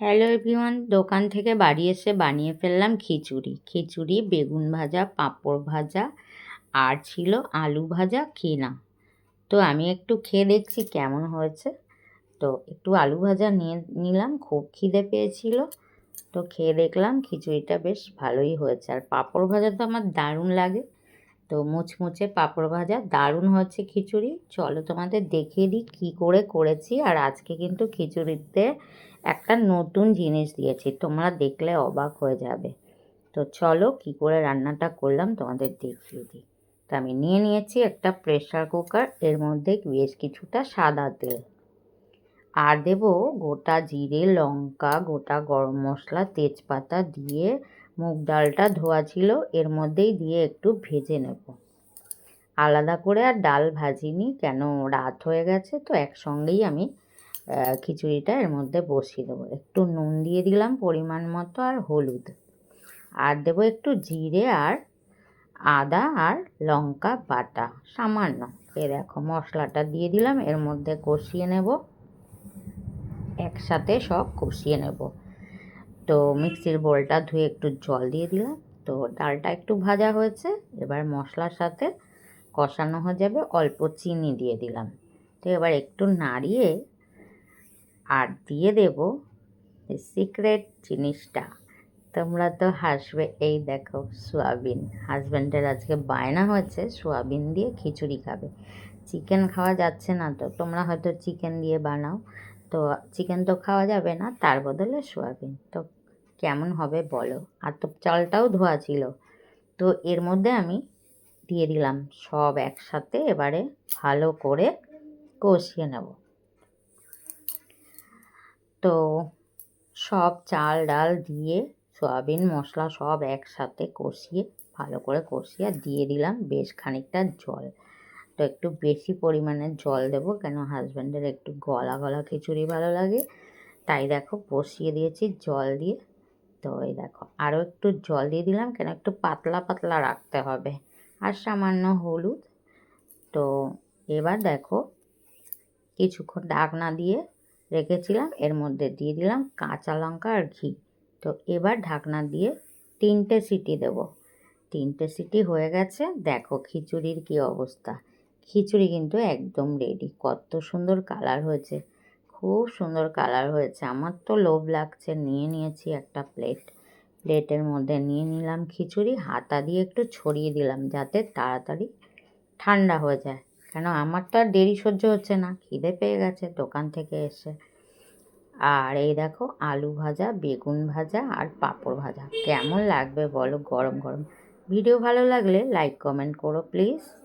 Hello everyone দোকান থেকে বাড়ি এসে বানিয়ে ফেললাম খিচুড়ি। খিচুড়ি, বেগুন ভাজা, পাঁপড় ভাজা আর ছিল আলু ভাজা, কেনা। তো আমি একটু খেয়ে দেখছি কেমন হয়েছে। তো একটু আলু ভাজা নিয়ে নিলাম, খুব খিদে পেয়েছিল। তো খেয়ে দেখলাম খিচুড়িটা বেশ ভালোই হয়েছে। আর পাঁপড় ভাজা তো আমার দারুণ লাগে। তো মুচমুচে পাঁপড় ভাজা, দারুণ হচ্ছে খিচুড়ি। চলো তোমাদের দেখিয়ে দিই কী করে করেছি। আর আজকে কিন্তু খিচুড়িতে একটা নতুন জিনিস দিয়েছি, তোমরা দেখলে অবাক হয়ে যাবে। তো চলো কি করে রান্নাটা করলাম তোমাদের দেখিয়ে দিই। তো আমি নিয়ে নিয়েছি একটা প্রেশার কুকার, এর মধ্যে বেশ কিছুটা সাদা তেল। আর দেব গোটা জিরে, লঙ্কা, গোটা গরম মশলা, তেজপাতা দিয়ে মুগ ডালটা ধোয়া ছিল, এর মধ্যেই দিয়ে একটু ভেজে নেব। আলাদা করে আর ডাল ভাজিনি, কেন রাত হয়ে গেছে, তো একসঙ্গেই আমি খিচুড়িটা এর মধ্যে বসিয়ে দেবো। একটু নুন দিয়ে দিলাম পরিমাণ মতো আর হলুদ। আর দেবো একটু জিরে আর আদা আর লঙ্কা বাটা, সামান্য। এ দেখো, মশলাটা দিয়ে দিলাম, এর মধ্যে কষিয়ে নেব। একসাথে সব কষিয়ে নেব। তো মিক্সির বোলটা ধুয়ে একটু জল দিয়ে দিলাম। তো ডালটা একটু ভাজা হয়েছে, এবার মশলার সাথে কষানো হয়ে যাবে অল্প চিনি দিয়ে দিলাম। তো এবার একটু নাড়িয়ে আর দিয়ে দেব সিক্রেট জিনিসটা। তোমরা তো হাসবে, এই দেখো সোয়াবিন। হাজব্যান্ডের আজকে বায়না হয়েছে, সোয়াবিন দিয়ে খিচুড়ি খাবে। চিকেন খাওয়া যাচ্ছে না তো, তোমরা হয়তো চিকেন দিয়ে বানাও। তো চিকেন তো খাওয়া যাবে না, তার বদলে সোয়াবিন। তো কেমন হবে বলো। আর তো চালটাও ধোয়া ছিল। তো এর মধ্যে আমি দিয়ে দিলাম সব একসাথে এবারে ভালো করে কষিয়ে নেব। তো সব চাল ডাল দিয়ে সয়াবিন মশলা সব একসাথে কষিয়ে ভালো করে কষিয়ে দিয়ে দিলাম বেশ খানিকটা জল। তো একটু বেশি পরিমাণে জল দেব কেন হাজব্যান্ডের একটু গলা গলা খিচুড়ি ভালো লাগে। তাই দেখো বসিয়ে দিয়েছি জল দিয়ে তো এই দেখো। আরও একটু জল দিয়ে দিলাম, কেন? একটু পাতলা পাতলা রাখতে হবে। আর সামান্য হলুদ। তো এবার দেখো, কিছুক্ষণ ডাকনা দিয়ে রেখেছিলাম, এর মধ্যে দিয়ে দিলাম কাঁচা লঙ্কা আর ঘি। তো এবার ঢাকনা দিয়ে তিনটে সিটি দেব। তিনটে সিটি হয়ে গেছে। দেখো খিচুড়ির কি অবস্থা। খিচুড়ি কিন্তু একদম রেডি কত সুন্দর কালার হয়েছে। খুব সুন্দর কালার হয়েছে। আমার তো লোভ লাগছে। নিয়ে নিয়েছি একটা প্লেট। প্লেটের মধ্যে নিয়ে নিলাম খিচুড়ি, হাতা দিয়ে একটু ছড়িয়ে দিলাম যাতে তাড়াতাড়ি ঠান্ডা হয়ে যায়। কেন আমার তো আর দেরি সহ্য হচ্ছে না। খিদে পেয়ে গেছে দোকান থেকে এসে। আর এই দেখো আলু ভাজা, বেগুন ভাজা আর পাঁপড় ভাজা। কেমন লাগবে বলো? গরম গরম। ভিডিও ভালো লাগলে লাইক, কমেন্ট করো প্লিজ।